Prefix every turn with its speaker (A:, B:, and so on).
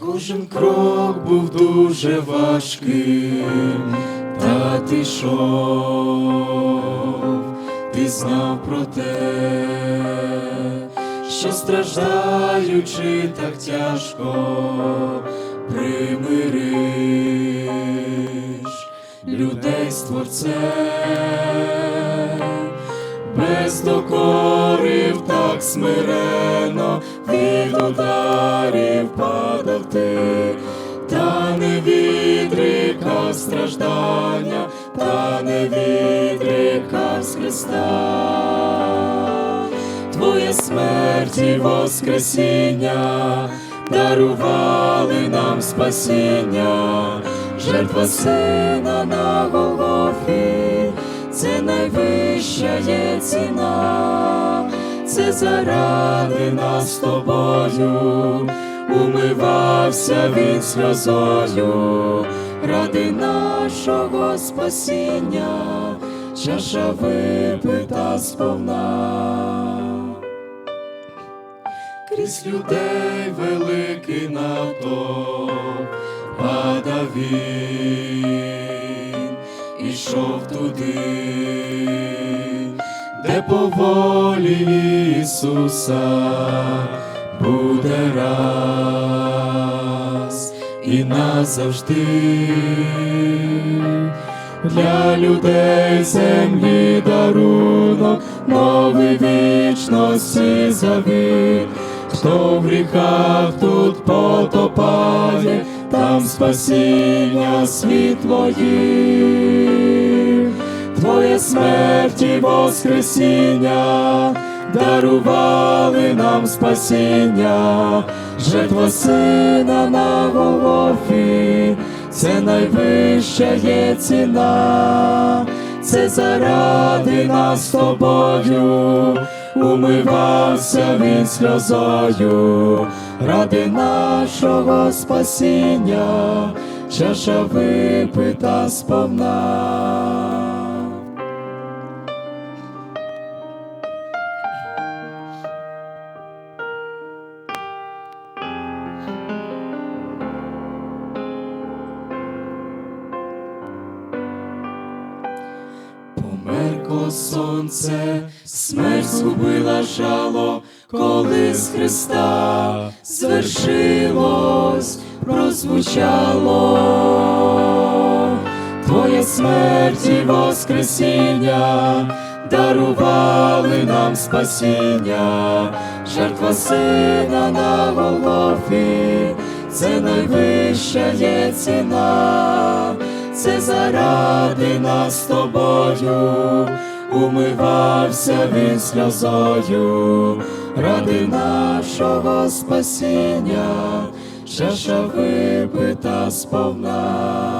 A: Кожен крок був дуже важким, та ти йшов, ти знав про те, що страждаючи так тяжко, примириш людей з творцем, без докорів так смирено від ударів падав ти, та не відрікав страждання, та не відрікав з Христа. Твоє смерть і Воскресіння дарували нам спасіння, жертва сина на Голгофі, це найвища є ціна, це заради нас тобою, умивався він сльозою, ради нашого спасіння, чаша випита сповна. Крізь людей великий натовп падав він, ішов туди, де по волі Ісуса буде раз і назавжди. Для людей землі дарунок, новий вічності завіт, хто в гріхах тут потопає, там спасіння світло їм. Твоє смерть і Воскресіння дарували нам спасіння, жертва сина на Голгофі, це найвища є ціна, це заради нас тобою, умивався він сльозою, ради нашого спасіння, чаша випита сповна. Сонце, смерть згубила жало, коли з Христа звершилось, прозвучало. Твоя смерть і Воскресіння дарували нам спасіння, жертва сина на Голгофі, це найвища є ціна. Це заради нас тобою, умивався він сльозою, ради нашого спасіння, чаша випита сповна.